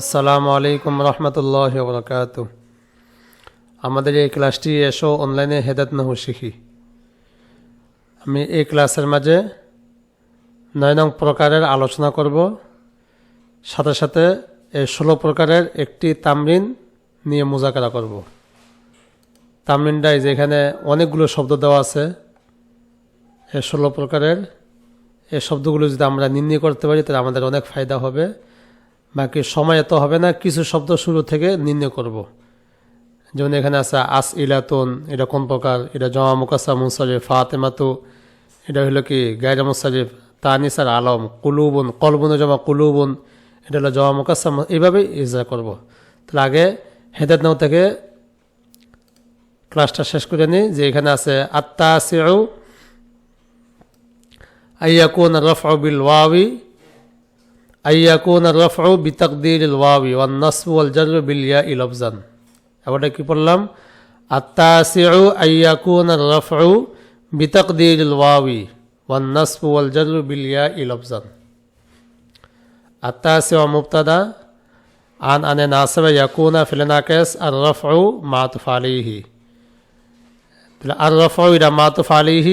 আসসালামু আলাইকুম রহমতুল্লাহ বরকাত আমাদের এই ক্লাসটি এসো অনলাইনে হেদাত নহু শিখি। আমি এই ক্লাসের মাঝে নয় নং প্রকারের আলোচনা করব। সাথে সাথে এই ষোলো প্রকারের একটি তামরিন নিয়ে মোজাকারা করব। তামরিনটাই যেখানে অনেকগুলো শব্দ দেওয়া আছে, এই ষোলো প্রকারের এই শব্দগুলো যদি আমরা নির্ণয় করতে পারি, তাহলে আমাদের অনেক ফায়দা হবে। বাকি সময় এত হবে না, কিছু শব্দ শুরু থেকে নির্ণয় করব। যেমন এখানে আছে, আস ইলাতুন, এটা কোন প্রকার এটা জমা মুকাসা মুসারিফ ফাতেমাতু, এটা হলো কি গায়রা মুসারিফ তানিসার আলম, কুলুবুন, কলবুন জমা কুলুবুন, এটা হলো জমা মুকাসা এইভাবেই ইজরা করব। তাহলে আগে হেদাত নাও থেকে ক্লাসটা শেষ করে নিই, যে এখানে আছে আত্মা সিউ আইয়াকুন রফ বিল ওয়াবি أن يكون الرفع بتقدير الواو والنصب والجر بالياء لفظا এবারটা কি পড়লাম التاسع أن يكون الرفع بتقدير الواو والنصب والجر بالياء لفظا التاسع مبتدا عن أن ناصب يكون في الناقص الرفع معطوف عليه الرفع إذا معطوف عليه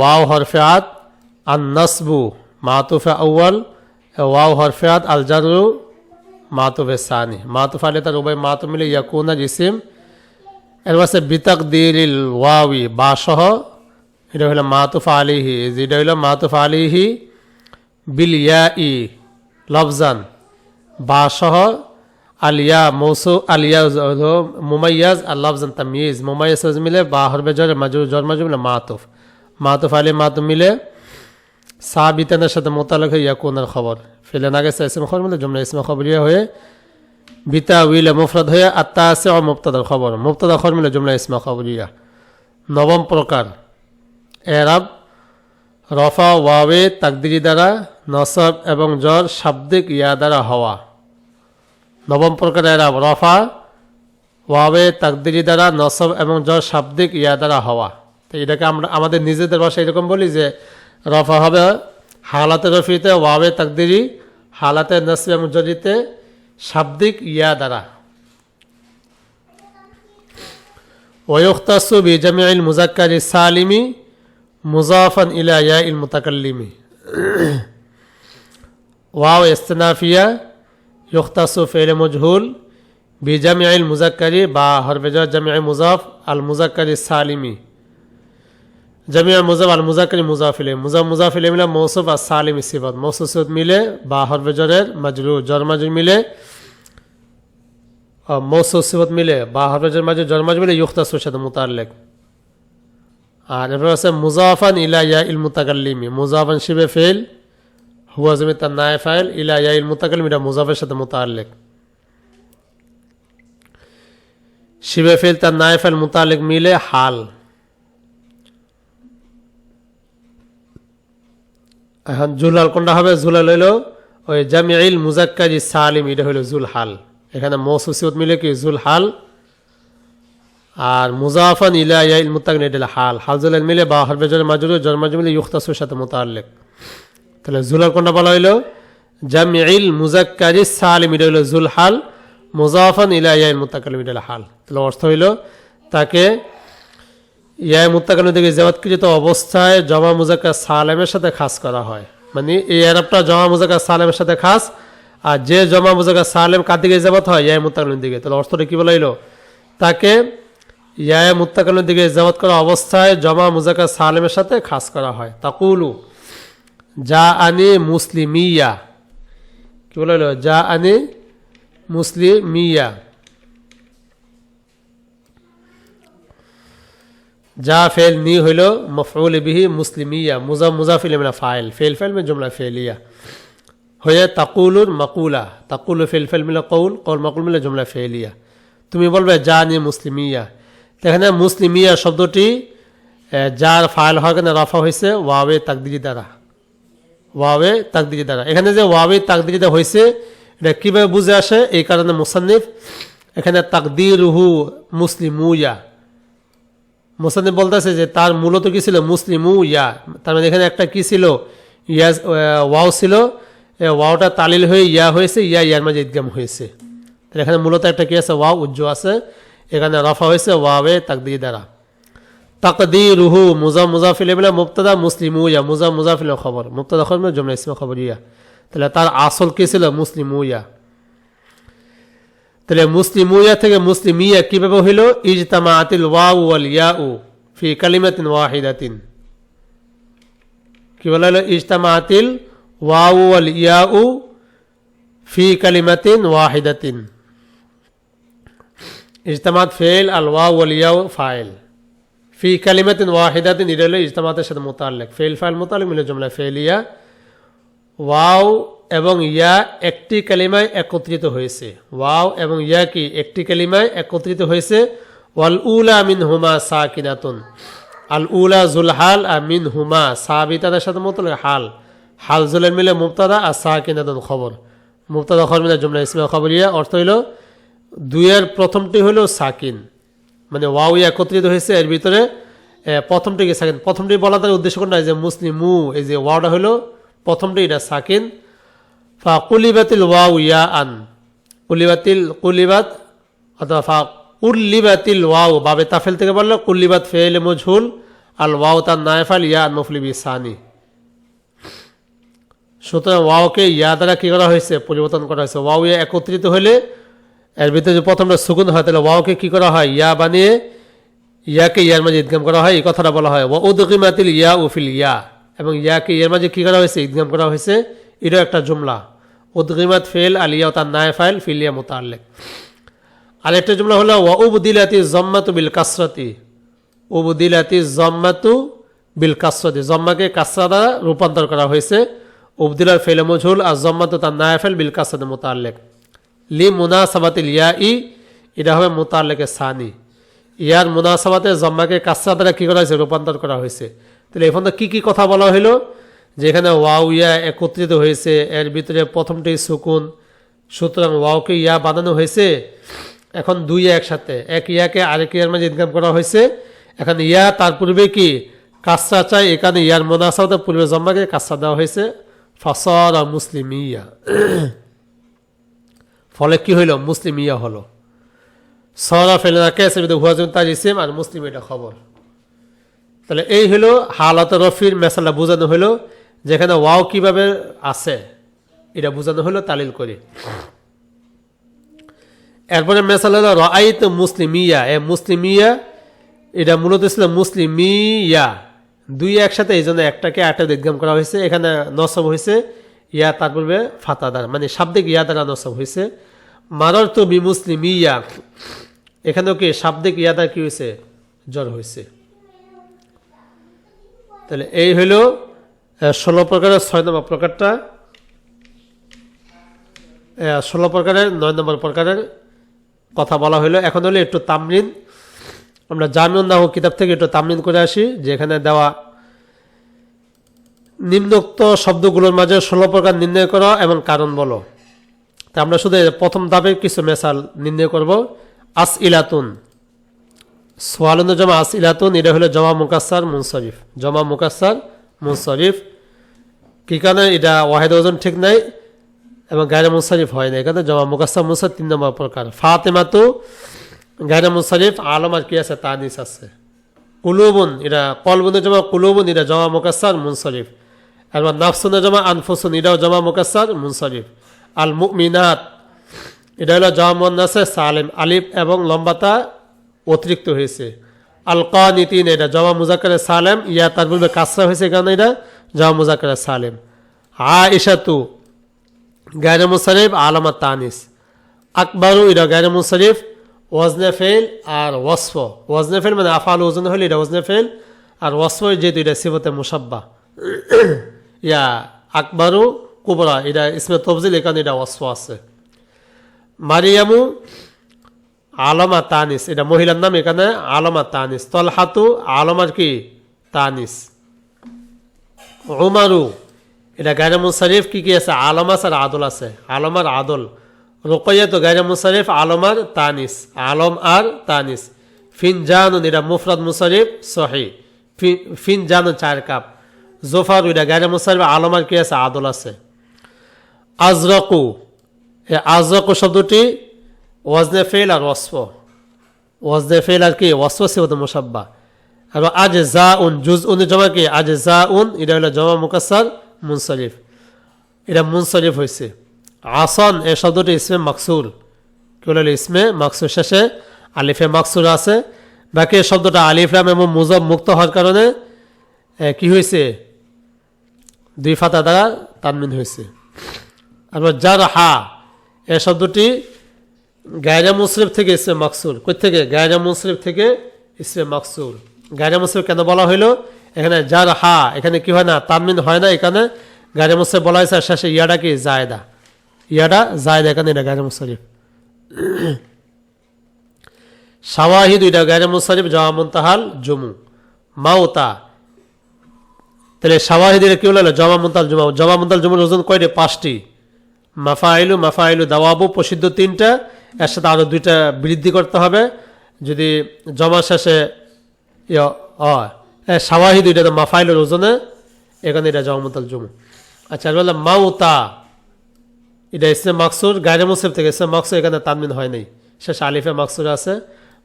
واو حرفات النصب মাতুফ আউ্য়াল ওয়াও হরফিয়াত আল জারু মাতুফ সানি। মাতুফ আলে তার উভয় মাতুফ মিলে ইয়াকুনা জিসিম। এর পাশে বিতাক দিল ওয়াবি বা সহ এটা হলো মাতুফ আলিহি, যেটা হলো মাতুফ আলিহি বিল ইয়া ই লফজান। বা সহ আলিয়া মৌসু আলিয়া মুমাইয়াজ আর লফজান তামিজ। মুমাইয়াজ মিলে বা হরবে জর মাজুর জর মাজু মিলে মাতুফ। মাতুফ আলী মাতুফ মিলে সাবিতানের সাথে মোতালেক হয়ে ইয়াকুনের খবর। ফেলে না গেছে ইসম খবর মানে জমলা ইসমে খবরিয়া হয়ে বিতা উইলে মুফরদ হয়ে আত্মা আছে ও মুক্তাদার খবর। মুক্তাদা খবর মিলে জমলা ইসমা খবরিয়া নবম প্রকার। এরাব, রফা ওয়াবে তাকদিরি দ্বারা নসব এবং জ্বর শাব্দিক ইয়া দ্বারা হওয়া। নবম প্রকার এরাব, রফা ওয়াবে তাকদিরি দ্বারা নসব এবং জ্বর শাব্দিক ইয়া দ্বারা হওয়া। তো এটাকে আমরা, আমাদের নিজেদের ভাষায় এরকম বলি যে রফা হবে হালাতে রফিতে ওয়াবে তাকদিরি হালাতে নসবে মুজরিতে শাব্দিক ইয়া দ্বারা ওয়ুখতাসু বিজামিল মুজাক্কারি সালিমি মুজাফান ইলা ইয়া ইল মুতাকাল্লিমি ওয়াও ইস্তেনাফিয়া ইউখতাসু ফেলে মজহুল বিজামিল মুজাক্কারি বা হরবেজা জামিয়া মুজাফ আল মুজাক্কারি সালিমি জামিয়া মুজাফ আল মুজাকরি মুজাফিলে মুজা মুজাফিলে মিলে মৌসুফ আর সালিম সিফত মৌসুফ মিলে বা হরবেজরের মাজরু জর মাজুর মিলে মৌসুফ সিফত মিলে বা হরবেজর মাজুর জর মাজ মিলে ইউখতাসুর সাথে মুতাল্লেক আর এরপর আছে মুজাফান ইলা ইয়া ইল মুতাকাল্লিমি মুজাফান শিবে ফেল হুয়া জমি তার নায় ফাইল ইলা ইয়া ইল মুতাকাল্লিম এটা মুজাফের সাথে মুতাল্লেক শিবে ফেল তার নায় ফাইল মুতাল্লেক মিলে হাল এখন জুলাল কোনটা হবে? জুলাল হইল ওই জামিল মুজাক্কারি সালিম, এটা হইল জুল হাল এখানে মৌসুসিয়ত মিলে কি? জুল হাল আর মুজাফান ইলা ইয়াইল মুতাকিন এটা হাল হাল। জুলাল মিলে বা হরবে হরবেজর মাজুর জন্মাজ মিলে ইউখতাসুর সাথে মোতাল্লেক তাহলে জুলাল কোনটা বলা হইল? জামিল মুজাক্কারি সালিম, এটা হইল জুল হাল মুজাফান ইলা ইয়াইল মুতাকালিম এটা হাল। তাহলে অর্থ হইল তাকে মুত্তাকানের দিকে জামাতকৃত অবস্থায় জমা মুজাক্কা সালেমের সাথে খাস করা হয়। মানে এই আরবটা জমা মুজাক্কা সালেমের সাথে খাস, আর যে জমা মুজাক্কা সালেম কার দিকে জামাত হয়? ইয়ায় মুত্তাকানের দিকে। তাহলে অর্থটা কি বলাইল? তাকে ইয়ায় মুত্তাকানের দিকে জামাত করা অবস্থায় জমা মুজাক্কা সালেমের সাথে খাস করা হয়। তাকুলু যা আনি মুসলিমিয়া। কি বলাইল? যা আনি মুসলিমিয়া। যা ফেল নি হইল মফউল বিহি মুসলিমিয়া, মুজা মুজাফিল মিনা ফাইল। ফেল ফেল মে জুমলা ফেলিয়া। হয়ে তাকুলুর মাকুলা। তাকুল ফেল ফেল মিলা কৌল কৌল মাকুল মিলে জুমলা ফেলিয়া। তুমি বলবে যা নি মুসলিমিয়া। এখানে মুসলিমিয়া শব্দটি যার ফাইল হয় কেন রফা হয়েছে ওয়াবে তাকদিরি দ্বারা। ওয়াবে তাকদিরি দ্বারা। এখানে যে ওয়াবে তাকদিরি হয়েছে এটা কীভাবে বুঝে আসে? এই কারণে মুসান্নিফ, এখানে তাকদিরুহু মুসলিমুয়া। মোসানি বলতেছে যে তার মূলত কি ছিল? মুসলিম, ইয়া। তার মানে এখানে একটা কি ছিল? ইয়াজ ওয়াও ছিল। ওয়াওটা তালিল হয়ে ইয়া হয়েছে, ইয়া ইয়ার মাঝে ইদগাম হয়েছে। তাহলে এখানে মূলত একটা কি আছে? ওয়াও উজ্জ আছে। এখানে রফা হয়েছে, ওয়াওয়ে তাকদি দ্বারা। তাকদি রুহু মুজা, মুজাফিল বলে মুক্তাদা মুসলিম উইয়া মুজা মুজাফিল খবর। মুক্তাদা খবর জমলা ইসমা খবর, ইয়া। তাহলে তার আসল কি ছিল? মুসলিম উইয়া তাহলে মুসলিম উইয়া থেকে মুসলিম ইয়া কীভাবে হইল ইজতামা আতিল ওয়াউ ওয়াল ইয়া উ ফি কালিমাতিন ওয়াহিদাতিন কি বলা হলো ইজতামা আতিল ওয়াউ ওয়াল ইয়া উ ফি কালিমাতিন ওয়াহিদাতিন ইজতামাত ফেল আল ওয়াউ ওয়াল ইয়া ফাইল ফি কালিমাতিন ওয়াহিদাতিন এটা হলো ইজতামাতের সাথে মোতাল্লেক ফেল ফাইল মোতাল্লেক মিলে জমলা ফেলিয়া ওয়াও এবং ইয়া একটি কালিমায় একত্রিত হয়েছে। ওয়াও এবং ইয়া কি? একটি কালিমায় একত্রিত হয়েছে। ওয়াল উলা মিন হুমা সাকিনাতুন। আল উলা জুলহাল আর মিন হুমা সা সাবিতাদের সাথে মতো হাল। হাল জুলের মিলে মুক্তাদা আর সাকিনাতুন খবর। মুক্তাদা খবর মিলে জমলা ইসমা খবরিয়া অর্থ হইল দুইয়ের প্রথমটি হলো সাকিন। মানে ওয়াও ইয়া একত্রিত হয়েছে এর ভিতরে এ, প্রথমটি কি সাকিন। প্রথমটি বলা তার উদ্দেশ্য না যে মুসলিম মু এই যে ওয়াওটা হলো প্রথমটি এটা সাকিন। ফা কুলিবাতিল ওয়াউ ইয়া আন কুলিবাতিল কুলিবাত অথবা ফা উল্লিবাতিল ওয়াও বাবে তাফেল থেকে বলল কুল্লিবাত ফেল মজহুল আল ওয়াও তার নায়ফাল ইয়া আন মফলিবি সানি সুতরাং ওয়াওকে ইয়া দ্বারা কি করা হয়েছে? পরিবর্তন করা হয়েছে। ওয়াও ইয়া একত্রিত হলে এর ভিতরে যদি প্রথমটা সুকুন হয়, তাহলে ওয়াওকে কি করা হয়? ইয়া বানিয়ে ইয়াকে ইয়ার মাঝে ইদগাম করা হয়। এই কথাটা বলা হয়। ওয়া উদকিমাতিল ইয়া উফিল ইয়া। এবং ইয়াকে ইয়ার মাঝে কি করা হয়েছে? ইদগাম করা হয়েছে। এটাও একটা জুমলা। উদকিমাত ফেল আলিয়া ও তার নায় ফাইল ফিলিয়া মোতাল্লেক। আরেকটা জুমলা হলো, ওয়া উবদিলাতি জম্মাতু বিল কাসরাতি। উবদিলাতি জম্মাতু বিল কাসরাতি। জম্মাকে কাসরা দ্বারা রূপান্তর করা হয়েছে। উবদিলার ফেলে মজহুল আর জম্মাতু তার নায় ফাইল বিল কাসরাতি মোতাল্লেক। লি মুনাসাবাতিল ইয়া ই এটা হবে মোতাল্লেকে সানি। ইয়ার মুনাসাবাতে জম্মাকে কাসরা দ্বারা কী করা হয়েছে? রূপান্তর করা হয়েছে। তাহলে এখন তো কী কী কথা বলা হলো যেখানে ওয়াও ইয়া একত্রিত হয়েছে, এর ভিতরে প্রথমটি সুকুন, সুতরাং ওয়াওকে ইয়া বানানো হয়েছে। এখন দুই একসাথে, এক ইয়াকে আরেক ইয়ার মাঝে ইনকাম করা হয়েছে। এখন ইয়া তার পূর্বে কি? কাসরা চাই, এখানে ইয়ার মোনাসাবাতে পূর্বে জম্মাকে কাসরা দেওয়া হয়েছে। ফসর মুসলিম ইয়া ফলে কি হইল? মুসলিম ইয়া হলো। সরা ফেলেনা কেসে হুয়াজুন তার ইসিম আর মুসলিম এটা খবর। তাহলে এই হলো হালত রফির মেসালা বোঝানো হলো যেখানে ওয়াও কীভাবে আছে, এটা বোঝানো হলো তালিল করে। এরপরে মেসাল হলো রাইত মুসলিমিয়া। এ মুসলিমিয়া, এটা মূলত ছিল মুসলিমিয়া। দুই একসাথে এই জন্য একটাকে আটটা উদ্গম করা হয়েছে, এখানে নসব হয়েছে, ইয়া তার পূর্বে ফাতাদার মানে শাব্দিক ইয়া দ্বারা নসব হয়েছে। মারার তো বি মুসলিমিয়া এখানেও কি শাব্দিক ইয়া দ্বারা কি হয়েছে? জ্বর হয়েছে। তাহলে এই হইল ষোলো প্রকারের ছয় নম্বর প্রকারটা। ষোলো প্রকারের, নয় নম্বর প্রকারের কথা বলা হইল। এখন হলো একটু তামরিন। আমরা জামিউন নাহ কিতাব থেকে একটু তামরিন করে আসি, যেখানে দেওয়া নিম্নোক্ত শব্দগুলোর মাঝে ষোলো প্রকার নির্ণয় করা এবং কারণ বলো। তা আমরা শুধু প্রথম ধাপে কিছু মেসাল নির্ণয় করব। আস ইলাতুন সোয়ালন্দ জমা আস ইলাতুন এটা হলো জমা মুকাসার মুনসরিফ জমা মুকাসার মুনসরিফ কি কারণে? এটা ওয়াহেদ ওজন ঠিক নাই এবং গায়রা মুনসরিফ হয় না এখানে জমা মুকাসার মুনসর তিন নম্বর প্রকার। ফাতেমাতু গায়রা মুনসরিফ আলম আর কি আছে? তানিস আছে। কুলুবুন, এটা কলবুনে জমা, কুলুবুন, এটা জমা মুকাসার মুনসরিফ আর নাফসুনে জমা, আনফুসুন, এটাও জমা মুকাসার মুনসরিফ আল মুমিনাত এটা হলো জমা মুন্নাসে সালেম আলিফ এবং লম্বাতা অতিরিক্ত হয়েছে। আল কানিতিন এটা জমা মুজাক্কারে সালেম। ইয়া তার পূর্বে কাসরা হয়েছে, কারণে এটা জমা মুজাক্কারে সালেম। আ ইশাতু গায়রে মুসারিফ আলামা তানিস। আকবরু, এটা গায়রে মুসারিফ ওয়াজনে ফেল আর ওয়াসফ। ওয়াজনে ফেল মানে আফাল ওজন হলে এটা ওয়াজনে ফেল আর ওয়াসফ যেহেতু এটা সিবতে মুসাব্বা। ইয়া আকবরু, কুবরা, এটা ইসমে তফজিল, এখানে এটা ওয়াসফ আছে। মারিয়ামু, আলমা তানিস, এটা মহিলার নাম এখানে, আলমা তানিস। তলহাতু, আলমার কি? তানিস। উমারু। এটা গায়রে মুসারিফ কি কি আছে? আলমাস আর আদল আছে। আলমার আদল। রোকইয়া তো গায়রে মুসারিফ আলমার তানিস। আলম আর তানিস। ফিন জানুন, এটা মুফরাদ মুসারিফ সহি। ফিন জানুন চার কাপ। জোফার, এটা গায়রে মুসারিফ আলমার কি আছে? আদল আছে। আজরকু। এই আজরকু শব্দটি ওয়াজনে ফেল আর ওয়াসফ। ওয়াজনে ফেল আর কি? ওয়াসফ সিবত মুসাব্বা। আর আজ জা উন জুজ উন জমা কি? আজ জা উন এটা হলো জমা মুকাসার মুনসরিফ এটা মুনসরিফ হয়েছে আসন এই শব্দটি ইসমে মাকসুর। কি বলে ইসমে? মাকসুর শেষে আলিফে মাকসুর আছে। বাকি শব্দটা আলিফলাম এবং মুজব মুক্ত হওয়ার কারণে কি হয়েছে দুই ফাতা দ্বারা তানমিন হয়েছে আর যার হা এ শব্দটি গায়রা মুসরিফ থেকে ইসমে মাকসুর। কই থেকে? গায়রা মুসরিফ থেকে ইসমে মাকসুর। গায়রা মুসরিফ কেন বলা হইল? এখানে যার হা, এখানে কি হয় না? তানমিন হয় না এখানে। গায়রা মুসরিফ বলা হয়েছে শেষে ইয়াডা কি? জায়দা। ইয়াডা জায়দা এখানে এটা গায়রা মুসরিফ। শাওয়াহিদ এটা গায়রা মুসরিফ জওয়া মুনতাহাল, জমু। মাওতা তাহলে শাওয়াহিদের কি হলো? জমা মুন্তাল জমা। জমা মুন্তাল জমুর ওজন কয়টি? পাঁচটি। মাফাইলু মাফাইলু দাওয়াবু, প্রসিদ্ধ তিনটা। এর সাথে আরও দুইটা বৃদ্ধি করতে হবে। যদি জমা শেষে ইয়ে এটা তো মাফাইলুর ওজনে এখানে এটা জমা মুন্তাল জমু আচ্ছা আর বললাম মাউতা এটা ইসলাম মাকসুর গায়রে মুসিফ থেকে ইসলাম মাকসুর এখানে তানমিন হয় নাই শেষে আলিফে মাকসুর আছে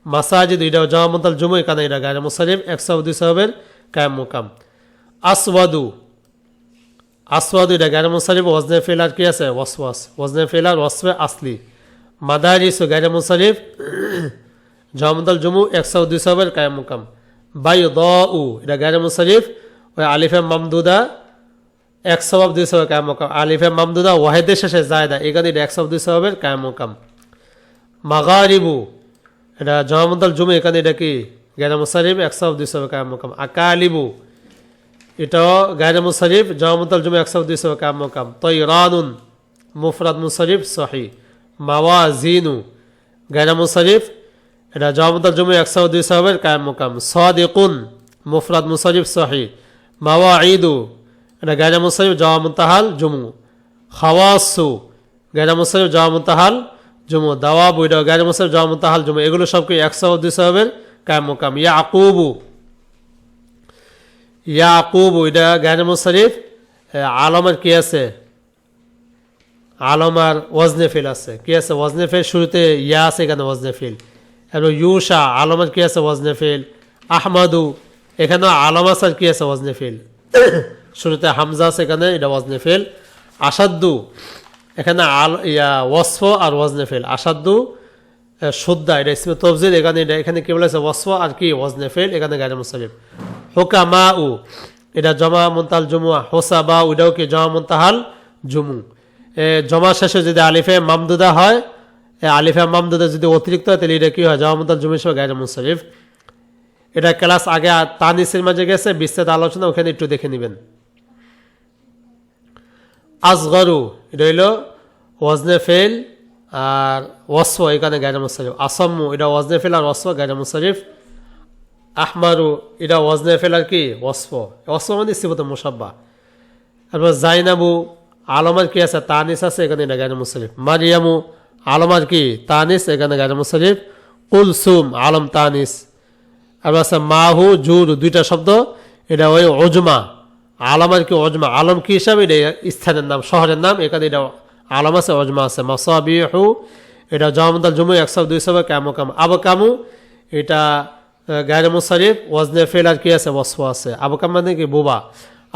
মাসাজিদ এটা জমা মুন্তাল জমু এখানে এটা গায়রে মুসারিফ একশো দুই সাহেবের কায়াম মুকাম আসওয়াদু আসওয়াদু এটা গায়রে মুসারিফ ওয়াজনে ফেলার কি আছে ওয়াসওয়াস ওয়াজনে ফেলার ওয়াসফে আসলি মাদারিস ও গায়রে মুসারিফ জমদল জমু একশো দুই সাহেবের কায়াম মুকাম বাই দ উ এটা গায়রে মুসারিফ ওই আলিফে মামদুদা, এক সবাব দুই সবাব কায়াম মুকাম। আলিফে মামদুদা ওয়াহেদের শেষে জায়দা এখানে এক সবাব দুই সবাবের কায়াম মুকাম। মাগারিবু, এটা জমামদল জমু এখানে এটা কি? গায়রে মুসারিফ এক সবাব দুই সবাব কায়াম মুকাম। আকালিবু এটাও গায়রে মুসারিফ জমামতাল জুমে একশো দুইশো কাম মোকাম। তৈরানুন, মুফরাদ মুসারিফ সহি। মাওয়া জিনু গায়রে মুসারিফ এটা জমামতাল জুমে একশো দুইশো হবে কায়াম মোকাম। সদিকুন, মুফরাদ মুসারিফ সহি মাওয়া ঈদু এটা গায়রে মুসারিফ জওয়ামতাহাল জুমু। খাওয়াসু গায়রে মুসারিফ জওয়ামতাহাল জুমু। দাওয়াবু এটা গায়রে মুসারিফ জওয়ামতাহাল জুমু। এগুলো সবকে একশো দুইশো হবে কায়াম মোকাম। ইয়াকুবু, ইয়াকুব ওইটা গায়রে মুসারিফ আলমের কি আছে? আলমার ওয়াজনে ফিল আছে। কি আছে? ওয়াজনে ফিল, শুরুতে ইয়া আছে, এখানে ওয়াজনে ফিল। এবং ইউসা আলমের কি আছে ওয়াজনে ফিল আহমাদু এখানেও আলম আসার কি আছে ওয়াজনে ফিল শুরুতে হামজা আছে এখানে এটা ওয়াজনে ফিল আসাদ্দু এখানে আল ইয়া ওয়াসফ আর ওয়াজনে ফিল আসাদ্দু শুদ্ধা এটা ইসমে তফজিল এখানে এটা এখানে কি বলেছে? ওয়াসফ আর কি? ওয়াজনে ফিল এখানে গায়রে মুসারিফ হোকামা উ এটা জমা মুন্তাল জুমুয়া হোসা বা ওইটাও কি জমা মুন্তাহাল জুমু। এ জমা শেষে যদি আলিফে মামদুদা হয় আলিফে মামদুদা যদি অতিরিক্ত হয়, তাহলে এটা কি হয়? জমা মুন্তাল জুমু হিসেবে গায়রে মুসারিফ এটা ক্লাস আগে তানিসের মাঝে গেছে, বিস্তারিত আলোচনা ওখানে একটু দেখে নেবেন। আসগরু, এটা হইল ওয়াজনে ফেল আর ওয়াসফ, এখানে গায়রে মুসারিফ আসাম্মু, এটা ওয়াজনে ফেল আর ওয়াসফ গায়রে মুসারিফ আহমারু, এটা ওয়াজনে ফেল আর কি? ওয়াসফ। ওয়াসফ মানে সিবত মুসাব্বা তারপর জাইনাবু আলমার কি আছে? তানিস আছে, এখানে এটা গায়রে মুসারিফ মারিয়ামু আলমার কি? তানিস, এখানে গায়রে মুসারিফ কুলসুম আলম তানিস। আর আছে মাহু জুর দুইটা শব্দ। এটা ওই অজমা আলম আর কি অজমা আলম কি হিসাবে? এটা স্থানের নাম, শহরের নাম। এখানে এটা আলম আছে অজমা আছে। মাসাবিহু, এটা জমদাল জমু, একশো, দুইশো, কামু, কাম। আবু কামু, এটা গায়রে মুসারিফ ওয়াজনে ফেল আর কি আছে? ওয়াসফ আছে। আবু কাম মানে কি? বুবা।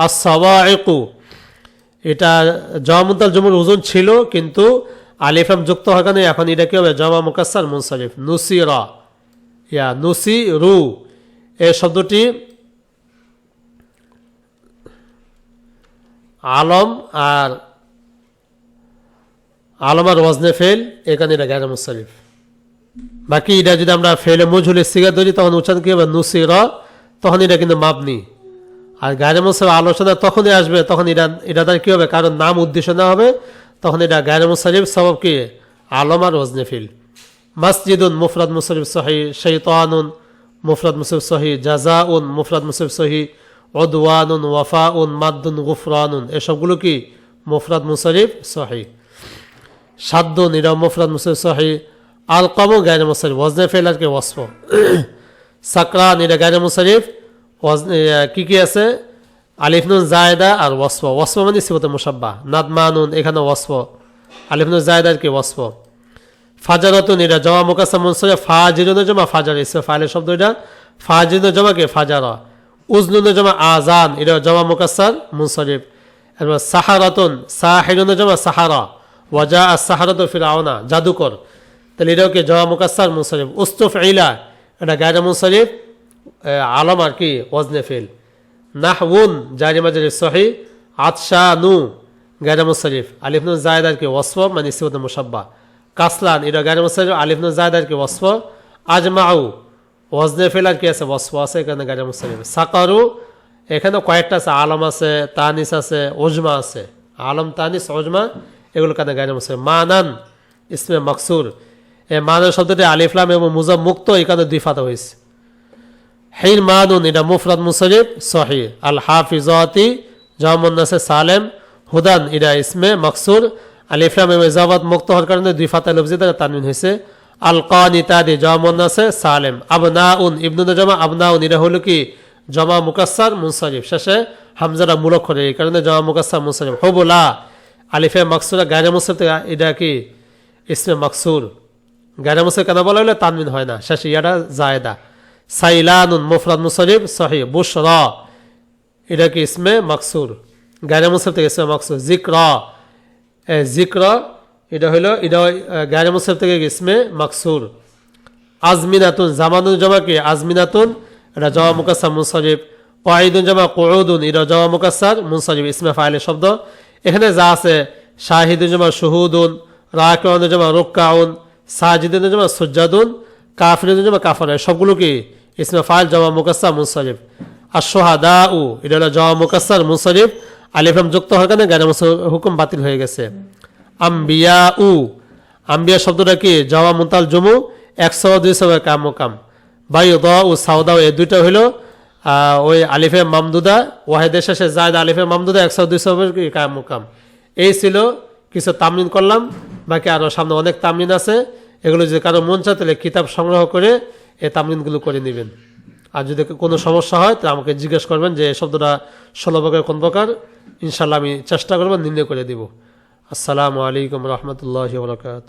আর সাবাইকু এটা জমামুদ্দাল জমুর ওজন ছিল, কিন্তু আলিফাম যুক্ত হওয়ার কারণে এখন এটা কি হবে? জমা মুকাসার মুনসারিফ নুসিরা। ইয়া নুসি রু এই শব্দটি আলম আর আলম আর ওয়াজনে ফেল এখানে এটা গায়রে মুসারিফ বাকি এটা যদি আমরা ফেলে মজুলের সিগা ধরি, তখন উচ্চারণ কি হবে? নুসি র তখন এটা কিন্তু মাপনি আর গায়রে মুসাফ আলোচনা তখনই আসবে, তখন এটা এটা তার কী হবে? কারণ নাম উদ্দেশ্য না হবে। তখন এটা গায়রে মুসারিফ সবব কি? আলম আর ওজনে ফিল মসজিদুন মুফরাদ মুসরিফ সহি শৈতানুন মুফরাদ মুসরিফ সহি জাজা উন মুফরাদ মুসরিফ সহি ওদওয়ানুন ওয়াফাউন মাদ্দুন গুফরানুন, এসবগুলো কি? মুফরাদ মুসরিফ সহি। সাদ্দুন এটা মুফরাদ মুসরিফ সহি। আল কমু গায়রে মুসরিফ ওজনে ফেল আর কি, ওয়াসফ। সাকরান এটা গায়রে মুসরিফ ওয়াজনে কি কি আছে? আলিফনুন জায়দা আর ওয়াসফ। ওয়াসফ মানে সিবতে মুসাব্বা নাদমানুন এখানে ওয়াসফ। আলিফনুন জায়দার কি ওয়াসফ? ফাজারতুন, এটা জমা মুকাসা মুনসরে ফাজিরুন জমা ফাজার। ইসে ফাইলের শব্দ এটা? ফাজিরুন জমা কে? ফাজারা। উজনুন জমা আজান এটা জমা মুকাসার মুনসরিফ এরপর সাহারাতুন, সাহিরুন জমা সাহারা। ওয়াজা আর সাহারাত ফিরাওনা জাদুকর। তাহলে এটাও কি জমা মুকাসার মুনসরিফ উস্তুফ ইলা, এটা গায়রা মুনসরিফ আলম আর কি, ওয়াজনে ফিল। নাহউন, জারি মাজারি সহি, আতশানু গায়রা মুনসরিফ আলিফনুন জায়দ আর কি ওয়াসফ মানে সিবত মুসাব্বা কাসলান, এটা গায়রা মুনসরিফ আলিফনুন জায়দ আর কি ওয়াসফ। আজমাউ, ওয়াজনে ফিল আর কি আছে? ওয়াসফ আছে এখানে গায়রা মুনসরিফ সাকারু, এখানে কয়েকটা আছে, আলম আছে, তানিস আছে ওজমা আছে। আলম, তানিস ওজমা এগুলো কানে গায়রা মুনসরিফ মানান, ইসমে মকসুর। এ মানান শব্দটি আলিফলাম এবং মুজাম মুক্ত, এখানে দুই ফাতা হয়েছে হির মাদুন, এটা মুফরাদ মুসরিফ সহি আল হাফিজাতি জামুন্নাসে সালেম, হুদান, এটা ইসমে মকসুর। আল ইফরাম এবং ইজাবাত মুক্ত হওয়ার কারণে দুই ফাতা লফজি দ্বারা হয়েছে। আল কানিতাদি জামুন্নাসে সালেম। আবনাউন ইবনুদ জমা, আবনাউন, এটা হলো কি? জমা মুকাসার মুনসারিফ শেষে হামজারা মূলক করে এই কারণে জমা মুকাসার মুনসারিফ হবুলা আলিফে মকসুরা, গায়রে মুসরিফ থেকে, এটা কি? ইসমে মকসুর। গায়রে মুসরিফ কেন বলা হলে? তানবিন হয় না। শেষে ইয়াটা জায়দা। সাইলানুন মুফরাদ মুসরিফ সহি বুশরা। এটা কি ইসমে মকসুর? গায়রে মুসরিফ থেকে ইসমে মকসুর। জিক্রা। জিক্রা, এটা হলো এটা গায়রে মুসরিফ থেকে ইসমে মকসুর। আজমিনাতুন জামানুন জমা কি? আজমিনাতুন, এটা জমা মুকাসার মুনসরিফ কয়েদুন জমা কোয়দুন এটা জমা মুকাসার মুনসরিফ ইসমে ফাইলের শব্দ। এখানে যা আছে, শাহিদুন জমা, শুহুদুন, রাকিউন জমা, রুক্কাউন, সাজিদুন জমা, সুজ্জাদুন, কাফিরুন জমা, কাফার। সবগুলো কি? ইসমে ফাইল জমা মুকাসার মুনসরিফ আর সোহাদা উ এটা হলো জমা মুকাসার মুনসরিফ আলিফাম যুক্ত হওয়ার কারণে গানে হুকুম বাতিল হয়ে গেছে। আম্বিয়া উ আম্বিয়া শব্দটা কি? জমা মুতাল জমু, একশো দুইশো কাম কাম বাই দ ও সাউদা এই দুইটা হইল ওই আলিফে মামদুদা, ওয়াহেদের শেষে জায়দ আলিফে মামদুদা, একশো দুইশো কাম কাম এই ছিল কিছু তামলিন করলাম, বাকি আরও সামনে অনেক তামলিন আছে। এগুলো যদি কারও মন চায় তাহলে কিতাব সংগ্রহ করে এই তামলিনগুলো করে নেবেন। আর যদি কোনো সমস্যা হয় তাহলে আমাকে জিজ্ঞেস করবেন যে শব্দটা ষোলো প্রকার, কোন প্রকার? ইনশাল্লাহ আমি চেষ্টা করব, নির্ণয় করে দেব। আসসালামু আলাইকুম রহমতুল্লাহ বরকাত